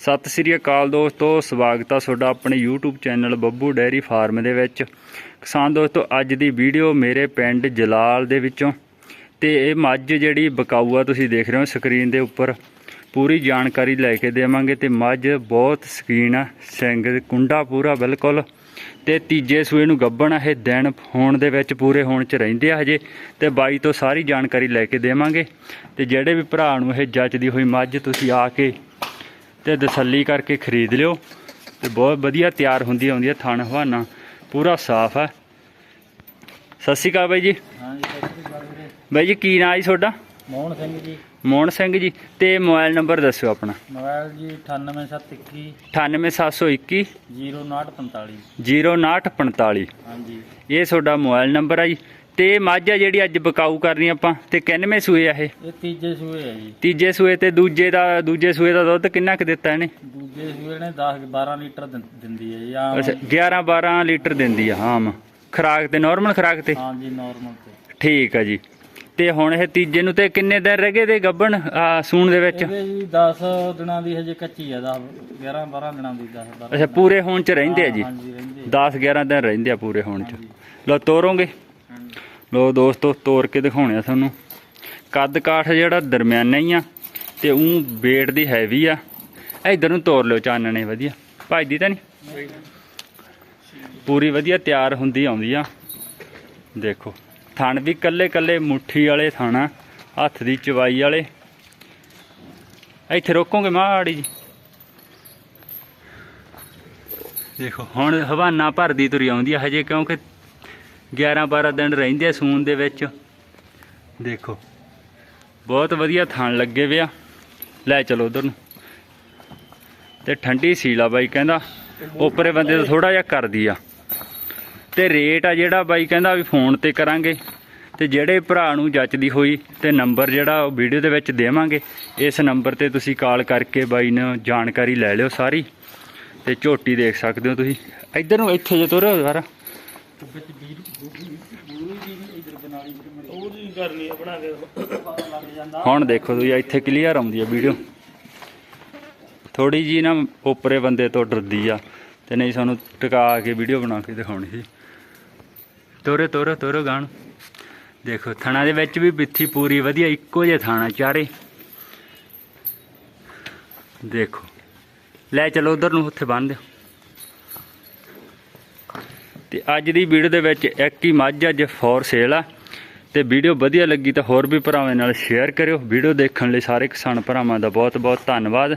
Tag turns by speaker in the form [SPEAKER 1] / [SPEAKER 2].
[SPEAKER 1] ਸਤਿ ਸ੍ਰੀ ਅਕਾਲ ਦੋਸਤੋ, ਸਵਾਗਤ ਆ ਤੁਹਾਡਾ ਆਪਣੇ YouTube channel Babbu dairy farm ਦੇ ਵਿੱਚ। ਕਿਸਾਨ ਦੋਸਤੋ, ਅੱਜ ਦੀ ਵੀਡੀਓ ਮੇਰੇ ਪਿੰਡ ਜਲਾਲ ਦੇ ਵਿੱਚੋਂ। ਤੇ ਇਹ ਮੱਝ ਜਿਹੜੀ ਬਕਾਊ ਆ ਤੁਸੀਂ ਦੇਖ ਰਹੇ ਹੋ ਸਕਰੀਨ ਦੇ ਉੱਪਰ। ਪੂਰੀ ਜਾਣਕਾਰੀ ਲੈ ਕੇ ਦੇਵਾਂਗੇ ਤੇ ਮੱਝ ਬਹੁਤ ਸਕੀਨ ਆ ਸਿੰਘ ਕੁੰਡਾ ਪੂਰਾ ਬਿਲਕੁਲ। ਤੇ ਤੀਜੇ ਸੂਏ ਨੂੰ ਗੱਭਣ ਆ, ਇਹ ਦਿਨ ਹੋਣ ਦੇ ਵਿੱਚ ਪੂਰੇ ਹੋਣ ਚ ਰਹਿੰਦੇ ਆ ਹਜੇ। ਤੇ ਬਾਈ ਤੋਂ ਸਾਰੀ ਜਾਣਕਾਰੀ ਲੈ ਕੇ ਦੇਵਾਂਗੇ। ਤੇ ਜਿਹੜੇ ਵੀ ਭਰਾ ਨੂੰ ਇਹ ਜੱਚਦੀ ਹੋਈ ਮੱਝ, ਤੁਸੀਂ ਆ ਕੇ ਤੇ ਤਸੱਲੀ ਕਰਕੇ ਖਰੀਦ ਲਿਓ ਤੇ ਬਹੁਤ ਵਧੀਆ ਤਿਆਰ ਹੁੰਦੀ ਆਉਂਦੀ ਹੈ ਥਣ ਹਵਾਨਾ ਪੂਰਾ ਸਾਫ਼ ਹੈ। ਸਤਿ ਸ਼੍ਰੀ ਅਕਾਲ ਬਾਈ ਜੀ।
[SPEAKER 2] ਹਾਂਜੀ ਸਤਿ ਸ਼੍ਰੀ ਅਕਾਲ ਵੀਰੇ।
[SPEAKER 1] ਬਾਈ ਜੀ ਕੀ ਨਾਂ ਜੀ ਤੁਹਾਡਾ?
[SPEAKER 2] ਮੋਹਨ ਸਿੰਘ ਜੀ।
[SPEAKER 1] ਮੋਹਨ ਸਿੰਘ ਜੀ ਤੇ ਮੋਬਾਈਲ ਨੰਬਰ ਦੱਸਿਓ ਆਪਣਾ।
[SPEAKER 2] ਮੋਬਾਈਲ ਜੀ 98721
[SPEAKER 1] 98721
[SPEAKER 2] 0945
[SPEAKER 1] 0945
[SPEAKER 2] ਹਾਂਜੀ।
[SPEAKER 1] ਇਹ ਤੁਹਾਡਾ ਮੋਬਾਈਲ ਨੰਬਰ ਆ ਜੀ। ਤੇ ਮੱਝ ਆ ਜਿਹੜੀ ਅੱਜ ਬਕਾਊ ਕਰਨੀ ਆਪਾਂ ਤੇ ਕਿੰਨਵੇਂ ਸੂਏ ਆ ਇਹ?
[SPEAKER 2] ਇਹ ਤੀਜੇ ਸੂਏ ਹੈ ਜੀ।
[SPEAKER 1] ਤੀਜੇ ਸੂਏ ਤੇ ਦੂਜੇ ਦਾ ਦੂਜੇ ਸੂਏ ਦਾ ਦੁੱਧ ਕਿੰਨਾ ਕੁ ਦਿੱਤਾ ਇਹਨੇ?
[SPEAKER 2] ਦੂਜੇ ਸੂਏ ਨੇ 10 12 ਲੀਟਰ ਦਿੰ- ਦਿੰਦੀ ਹੈ ਜੀ ਆਮ।
[SPEAKER 1] ਅੱਛਾ 11 12 ਲੀਟਰ ਦਿੰਦੀ ਆ ਆਮ। ਖਰਾਕ ਤੇ ਨਾਰਮਲ ਖਰਾਕ ਤੇ?
[SPEAKER 2] ਹਾਂਜੀ ਨਾਰਮਲ ਤੇ।
[SPEAKER 1] ਠੀਕ ਆ ਜੀ। ਤੇ ਹੁਣ ਇਹ ਤੀਜੇ ਨੂੰ ਤੇ ਕਿੰਨੇ ਦਿਨ ਰਹਿ ਗਏ ਤੇ ਗੱਬਣ ਆ, ਸੂਣ ਦੇ ਵਿੱਚ?
[SPEAKER 2] ਇਹਦੇ ਜੀ 10 ਦਿਨਾਂ ਦੀ ਹਜੇ ਕੱਚੀ ਹੈ 10 11 12 ਦਿਨਾਂ ਦੀ 10 12
[SPEAKER 1] ਅੱਛਾ ਪੂਰੇ ਹੋਣ ਚ ਰਹਿੰਦੇ ਆ ਜੀ?
[SPEAKER 2] ਹਾਂਜੀ ਰਹਿੰਦੇ
[SPEAKER 1] 10 11 ਦਿਨ ਰਹਿੰਦੇ ਆ ਪੂਰੇ ਹੋਣ ਚ। ਲੋ ਤੋਰੋਗੇ। ਲੋ ਦੋਸਤੋ, ਤੋਰ ਕੇ ਦਿਖਾਉਣੇ ਆ ਤੁਹਾਨੂੰ। ਕੱਦ ਕਾਠ ਜਿਹੜਾ ਦਰਮਿਆਨਾ ਹੀ ਆ ਤੇ ਉਹ weight ਦੀ ਹੈਵੀ ਆ। ਇਧਰ ਨੂੰ ਤੋਰ ਲਿਓ, ਚਾਨਣੇ ਵਧੀਆ। ਭੱਜਦੀ ਤਾਂ ਨਹੀਂ? ਪੂਰੀ ਵਧੀਆ ਤਿਆਰ ਹੁੰਦੀ ਆਉਂਦੀ ਆ। ਦੇਖੋ, ਥਣ ਵੀ ਕੱਲੇ ਕੱਲੇ ਮੁੱਠੀ ਵਾਲੇ ਥਾਣਾ ਹੱਥ ਦੀ ਚਵਾਈ ਵਾਲੇ। ਇੱਥੇ ਰੋਕੋਗੇ ਮਾੜੀ ਜੀ? ਦੇਖੋ, ਹੁਣ ਹਵਾਨਾ ਭਰਦੀ ਤੁਰੀ ਆਉਂਦੀ ਆ, ਹਜੇ ਕਿਉਂਕਿ 11 12 ਦਿਨ ਰਹਿੰਦੇ ਸੂਨ ਦੇ ਵਿੱਚ। ਦੇਖੋ, ਬਹੁਤ ਵਧੀਆ ਥਣ ਲੱਗੇ ਵੇ ਲੈ ਚਲੋ ਉਧਰ ਨੂੰ। ਤੇ ਠੰਡੀ ਸੀਲਾ ਬਾਈ ਕਹਿੰਦਾ, ਉੱਪਰੇ ਬੰਦੇ ਦਾ ਥੋੜਾ ਜਿਹਾ ਕਰਦੀ ਆ। ਤੇ ਰੇਟ ਆ ਜਿਹੜਾ ਬਾਈ ਕਹਿੰਦਾ ਵੀ ਫੋਨ ਤੇ ਕਰਾਂਗੇ। ਤੇ ਜਿਹੜੇ ਭਰਾ ਨੂੰ ਜੱਚਦੀ ਹੋਈ ਤੇ ਨੰਬਰ ਜਿਹੜਾ ਉਹ ਵੀਡੀਓ ਦੇ ਵਿੱਚ ਦੇਵਾਂਗੇ, ਇਸ ਨੰਬਰ ਤੇ ਤੁਸੀਂ ਕਾਲ ਕਰਕੇ ਬਾਈ ਨੂੰ ਜਾਣਕਾਰੀ ਲੈ ਲਿਓ ਸਾਰੀ। ਤੇ ਝੋਟੀ ਦੇਖ ਸਕਦੇ ਹੋ ਤੁਸੀਂ। ਇੱਧਰ ਨੂੰ ਇੱਥੇ ਜੇ ਤੁਰੋ ਦੁਬਾਰਾ
[SPEAKER 2] ਵਿੱਚ ਵੀਰ ਬੂਰੀ ਜੀ ਇਧਰ ਬਣਾ ਲਈ
[SPEAKER 3] ਉਹ ਜੀ ਕਰਨੀ ਆ ਬਣਾ ਕੇ
[SPEAKER 2] ਪਤਾ ਲੱਗ ਜਾਂਦਾ
[SPEAKER 1] ਹੁਣ ਦੇਖੋ ਤੁਸੀਂ ਇੱਥੇ ਕਲੀਅਰ ਆਉਂਦੀ ਆ ਵੀਡੀਓ ਥੋੜੀ ਜੀ ਨਾ ਉੱਪਰੇ ਬੰਦੇ ਤੋਂ ਡਰਦੀ ਆ ਤੇ ਨਹੀਂ ਸਾਨੂੰ ਟਿਕਾ ਕੇ ਵੀਡੀਓ ਬਣਾ ਕੇ ਦਿਖਾਉਣੀ ਸੀ। ਤੋਰੇ ਤੋਰੇ ਤੋਰੇ ਗਾਣ। ਦੇਖੋ, ਥਣਾ ਦੇ ਵਿੱਚ ਵੀ ਬਿੱਥੀ ਪੂਰੀ ਵਧੀਆ, ਇੱਕੋ ਜਿਹਾ ਥਾਣਾ ਚਾਰੇ। ਦੇਖੋ। ਲੈ ਚਲੋ ਉਧਰ ਨੂੰ, ਉੱਥੇ ਬੰਨ ਦਿਓ। ਤੇ ਅੱਜ ਦੀ ਵੀਡੀਓ ਦੇ ਵਿੱਚ ਇੱਕ ਹੀ ਮੱਝ ਅੱਜ ਫੋਰ ਸੇਲ ਆ। ਤੇ ਵੀਡੀਓ ਵਧੀਆ ਲੱਗੀ ਤਾਂ ਹੋਰ ਵੀ ਭਰਾਵਾਂ ਨਾਲ ਸ਼ੇਅਰ ਕਰਿਓ। ਵੀਡੀਓ ਦੇਖਣ ਲਈ ਸਾਰੇ ਕਿਸਾਨ ਭਰਾਵਾਂ ਦਾ ਬਹੁਤ ਬਹੁਤ ਧੰਨਵਾਦ।